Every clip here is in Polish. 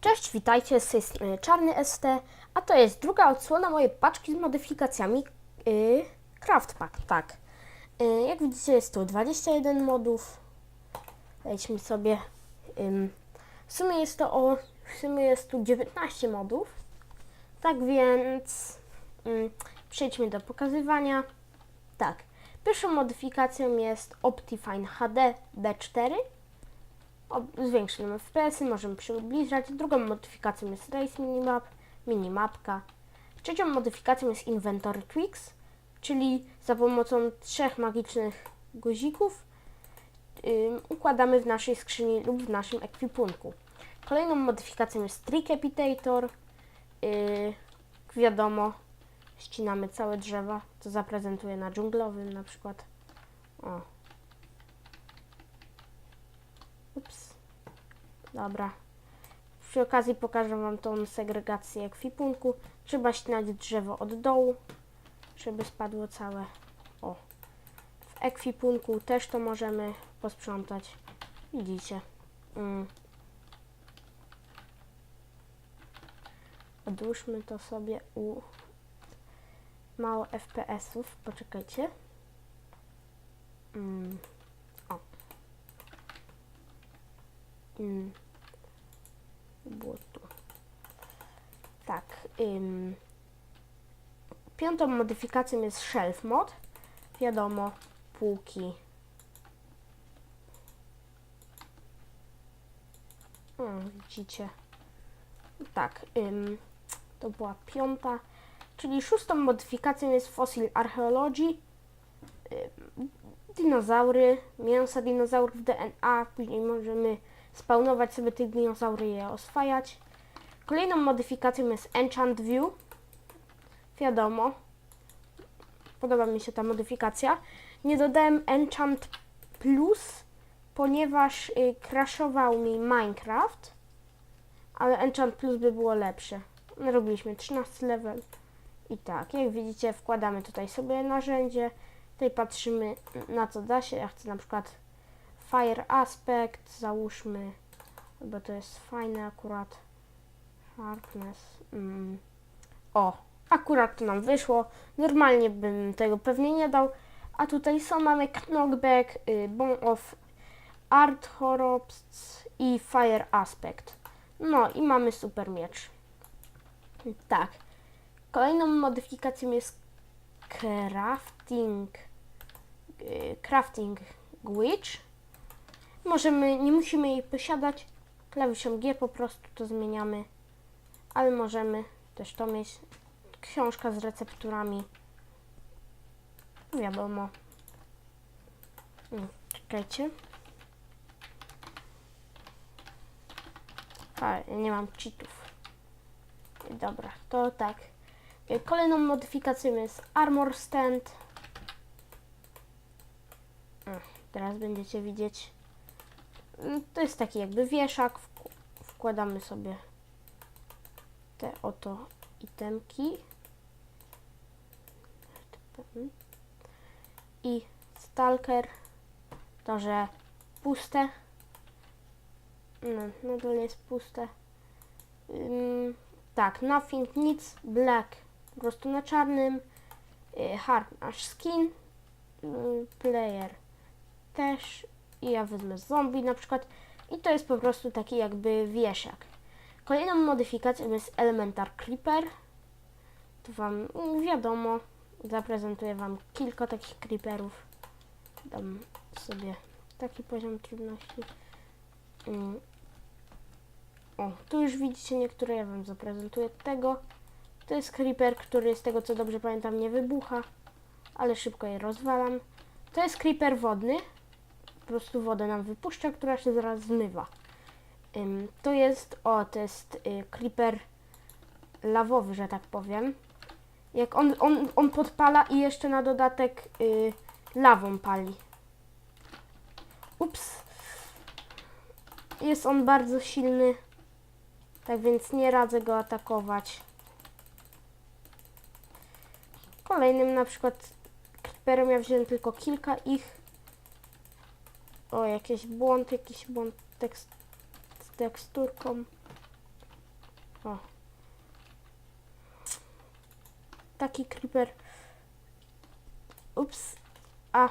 Cześć, witajcie, z tej strony Czarny ST, a to jest druga odsłona mojej paczki z modyfikacjami yy, Craft Pack, tak. Yy, jak widzicie jest tu 21 modów, wejdźmy sobie, ym, w sumie jest to o, w sumie jest tu 19 modów, tak więc ym, przejdźmy do pokazywania. Tak, pierwszą modyfikacją jest Optifine HD B4, o- zwiększymy FPS-y, możemy przybliżać. Drugą modyfikacją jest Race Minimap, minimapka. Trzecią modyfikacją jest Inventory Tweaks, czyli za pomocą trzech magicznych guzików ym, układamy w naszej skrzyni lub w naszym ekwipunku. Kolejną modyfikacją jest Tricapitator. Yy, wiadomo, ścinamy całe drzewa, co zaprezentuję na dżunglowym na przykład. O, Ups. Dobra. Przy okazji pokażę Wam tą segregację ekwipunku. Trzeba ścinać drzewo od dołu, żeby spadło całe. O. W ekwipunku też to możemy posprzątać. Widzicie. Mm. Odłóżmy to sobie u mało FPS-ów. Poczekajcie. Mm. Mm. Było tu. Tak. Ym. Piątą modyfikacją jest shelf mod. Wiadomo, półki. O, widzicie. Tak. Ym. To była piąta. Czyli szóstą modyfikacją jest Fossil Archaeology. Ym, dinozaury, mięsa dinozaurów DNA. Później możemy spawnować sobie tych dinozaury i je oswajać. Kolejną modyfikacją jest Enchant View. Wiadomo, podoba mi się ta modyfikacja. Nie dodałem Enchant Plus, ponieważ y, crashował mi Minecraft, ale Enchant Plus by było lepsze. Robiliśmy 13 level i tak, jak widzicie wkładamy tutaj sobie narzędzie, tutaj patrzymy na co da się, ja chcę na przykład Fire Aspect, załóżmy, bo to jest fajne akurat. Sharpness. Mm. O, akurat to nam wyszło. Normalnie bym tego pewnie nie dał. A tutaj są, mamy Knockback, y, Bone of Art Horrors i Fire Aspect. No i mamy super miecz. Tak. Kolejną modyfikacją jest Crafting y, Crafting Witch. Możemy, nie musimy jej posiadać. Klawiszem G po prostu to zmieniamy. Ale możemy też to mieć. Książka z recepturami. Wiadomo. Mm, Czekajcie. A, nie mam cheatów. Dobra, to tak. Y, Kolejną modyfikacją jest Armor Stand. Mm, Teraz będziecie widzieć. To jest taki jakby wieszak. Wk- Wkładamy sobie te oto itemki. I stalker. To, że puste. No, na dole jest puste. Tak, nothing, nic, black. Po prostu na czarnym. Y, hard ash skin. Y, player też i ja wezmę zombie na przykład i to jest po prostu taki jakby wieszak. Kolejną modyfikacją jest Elementar Creeper. Tu Wam wiadomo, zaprezentuję Wam kilka takich creeperów. Dam sobie taki poziom trudności. Mm. O, tu już widzicie niektóre, ja Wam zaprezentuję tego. To jest creeper, który z tego co dobrze pamiętam nie wybucha, ale szybko je rozwalam. To jest creeper wodny, prostu wodę nam wypuszcza, która się zaraz zmywa. To jest, o, to jest y, creeper lawowy, że tak powiem. Jak on, on, on podpala i jeszcze na dodatek y, lawą pali. Ups. Jest on bardzo silny, tak więc nie radzę go atakować. Kolejnym na przykład creeperem ja wziąłem tylko kilka ich. O, jakiś błąd, jakiś błąd tekst, z teksturką. O. Taki creeper. Ups. A.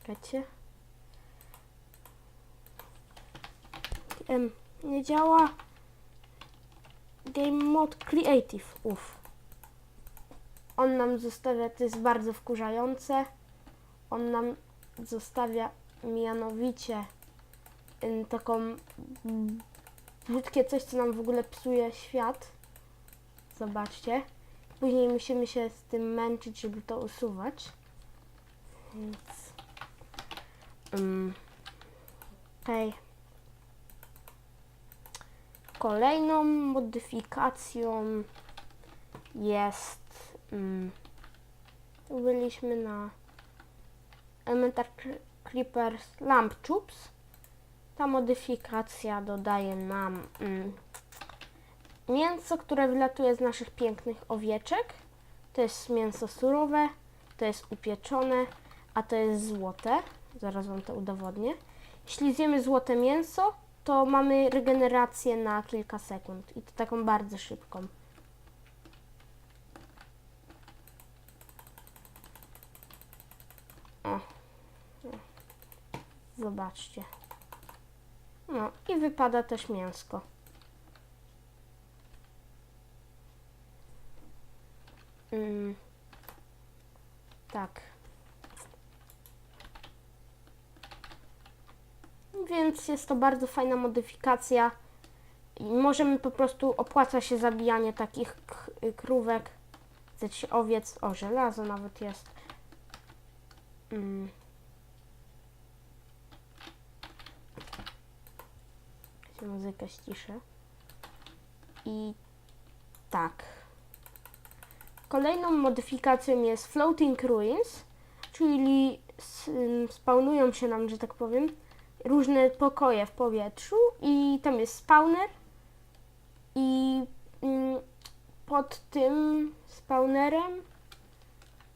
Czekajcie. Em, nie działa. Game Mode Creative. Uff. On nam zostawia, to jest bardzo wkurzające. On nam zostawia mianowicie taką brzydkie coś, co nam w ogóle psuje świat. Zobaczcie. Później musimy się z tym męczyć, żeby to usuwać. Więc. Um, Okej. Kolejną modyfikacją jest. Tu byliśmy na Elementar Cre- Creepers Lamp Tubes. Ta modyfikacja dodaje nam mm, mięso, które wylatuje z naszych pięknych owieczek. To jest mięso surowe, to jest upieczone, a to jest złote. Zaraz Wam to udowodnię. Jeśli zjemy złote mięso, to mamy regenerację na kilka sekund i to taką bardzo szybką. Zobaczcie. No i wypada też mięsko. Mm. Tak. Więc jest to bardzo fajna modyfikacja. I możemy po prostu, opłaca się zabijanie takich krówek, znaczy owiec, o żelazo nawet jest. Mm. Muzykę ściszę. I tak. Kolejną modyfikacją jest Floating Ruins, czyli ym, spawnują się nam, że tak powiem, różne pokoje w powietrzu i tam jest spawner i ym, pod tym spawnerem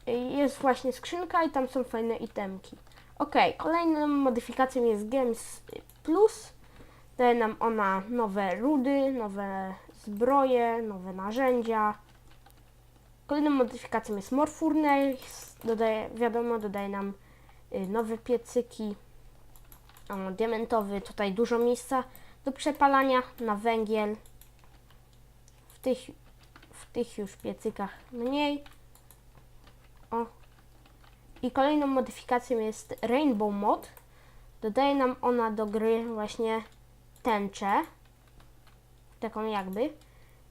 jest właśnie skrzynka i tam są fajne itemki. Ok, kolejną modyfikacją jest Games Plus. Daje nam ona nowe rudy, nowe zbroje, nowe narzędzia. Kolejną modyfikacją jest More Furnace. Dodaje, wiadomo, dodaje nam y, nowe piecyki. O, diamentowy, tutaj dużo miejsca do przepalania na węgiel. W tych, w tych już piecykach mniej. O. I kolejną modyfikacją jest Rainbow Mod. Dodaje nam ona do gry właśnie tęczę. Taką jakby.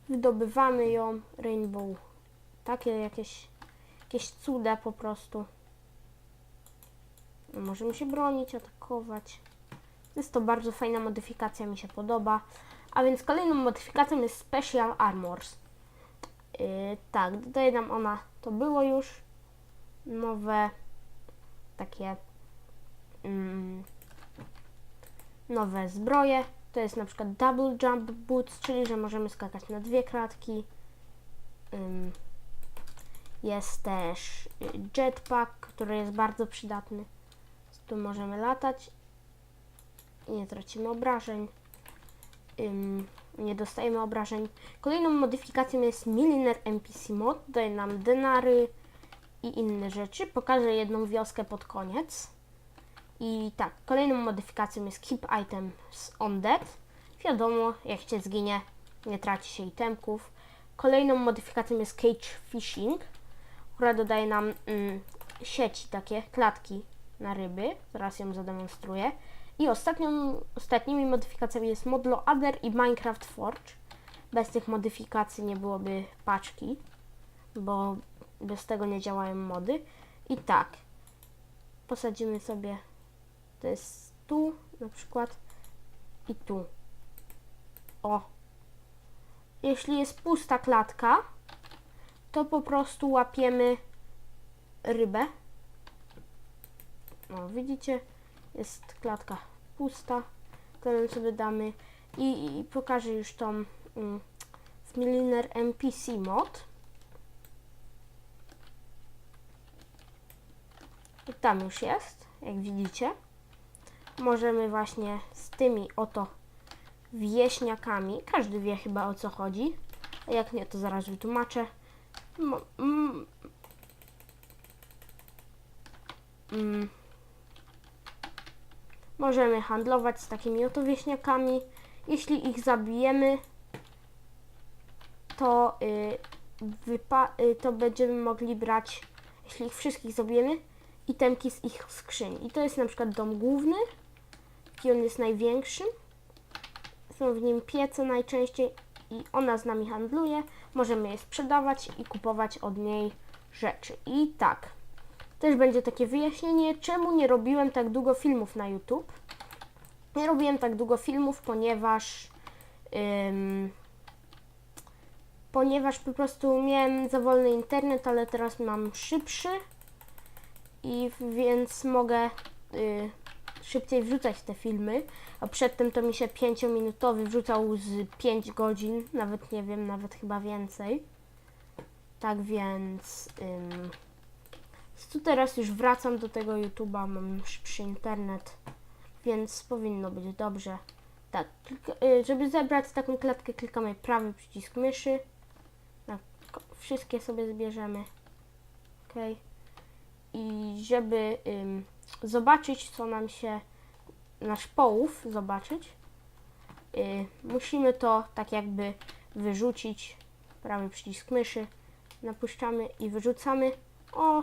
Wydobywamy ją Rainbow. Takie jakieś, jakieś cuda po prostu. No, Możemy się bronić, atakować. Jest to bardzo fajna modyfikacja, mi się podoba. A więc kolejną modyfikacją jest Special Armors. Yy, tak, dodaje nam ona, to było już nowe takie mm, nowe zbroje. To jest na przykład Double Jump Boots, czyli że możemy skakać na dwie klatki. Ym, jest też jetpack, który jest bardzo przydatny. Tu możemy latać i nie tracimy obrażeń. Nie dostajemy obrażeń. Kolejną modyfikacją jest Millionaire NPC Mod. Daje nam denary i inne rzeczy. Pokażę jedną wioskę pod koniec. I tak, kolejną modyfikacją jest Keep Items on Dead. Wiadomo, jak się zginie, nie traci się itemków. Kolejną modyfikacją jest Cage Fishing, która dodaje nam mm, sieci, takie klatki na ryby. Zaraz ją zademonstruję. I ostatnią, ostatnimi modyfikacjami jest Modlo Adder i Minecraft Forge. Bez tych modyfikacji nie byłoby paczki, bo bez tego nie działają mody. I tak, posadzimy sobie, to jest tu na przykład i tu. O. Jeśli jest pusta klatka, to po prostu łapiemy rybę. No, widzicie, jest klatka pusta. Kolejną sobie damy i, i pokażę już tą mm, z Millionaire NPC mod. I tam już jest, jak widzicie. Możemy właśnie z tymi oto wieśniakami, każdy wie chyba o co chodzi, a jak nie, to zaraz wytłumaczę. Mm, możemy handlować z takimi oto wieśniakami. Jeśli ich zabijemy, to, y, y, to będziemy mogli brać, jeśli ich wszystkich zabijemy, itemki z ich skrzyni. I to jest na przykład dom główny, jaki on jest największy. Są w nim piece najczęściej i ona z nami handluje. Możemy je sprzedawać i kupować od niej rzeczy. I tak, też będzie takie wyjaśnienie, czemu nie robiłem tak długo filmów na YouTube. Nie robiłem tak długo filmów, ponieważ ym, ponieważ po prostu miałem za wolny internet, ale teraz mam szybszy i więc mogę y, szybciej wrzucać te filmy, a przedtem to mi się 5-minutowy wrzucał z 5 godzin, nawet nie wiem, nawet chyba więcej. Tak więc ym, tu teraz już wracam do tego YouTube'a, mam szybszy internet, więc powinno być dobrze. Tak, y, żeby zebrać taką klatkę, klikamy prawy przycisk myszy. Wszystkie sobie zbierzemy. Ok. I żeby ym, zobaczyć, co nam się, nasz połów zobaczyć, y, musimy to tak jakby wyrzucić. Prawy przycisk myszy. Napuszczamy i wyrzucamy. O,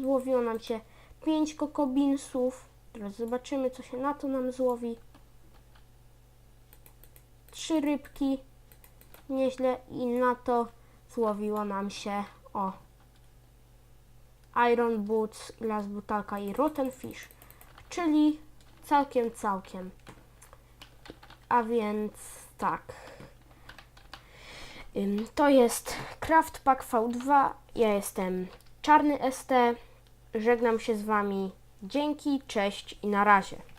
złowiło nam się 5 kokobinsów. Teraz zobaczymy, co się na to nam złowi. Trzy rybki. Nieźle. I na to złowiło nam się o Iron Boots, Glass Butalka i Rotten Fish. Czyli całkiem, całkiem. A więc tak. To jest Craft Pack V2. Ja jestem Czarny ST. Żegnam się z Wami. Dzięki, cześć i na razie.